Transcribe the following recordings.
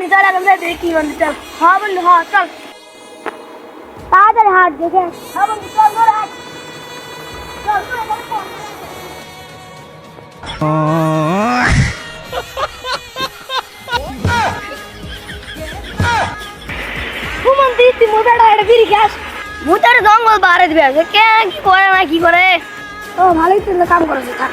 জানি চল এখন যাই দেখি বন্ধু, চল। হ্যাঁ বন্ধু হ্যাঁ চল। তাড়াতাড়ি হাত দেখে হ্যাঁ বন্ধু, চল, ধরে হাত চল। ঘুমন দিতি মোটাটা এটা বিড়ি খাস মোটার জঙ্গল বাড়ে দিবে। কে কি করে না কি করে? ও, ভালোই তো কাম করেছে থাক।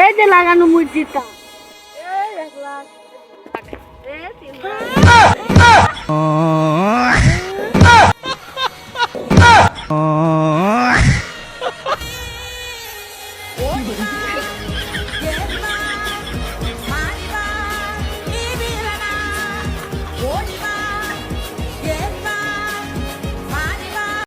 এই যে লাগানো মসজিদটা। Oh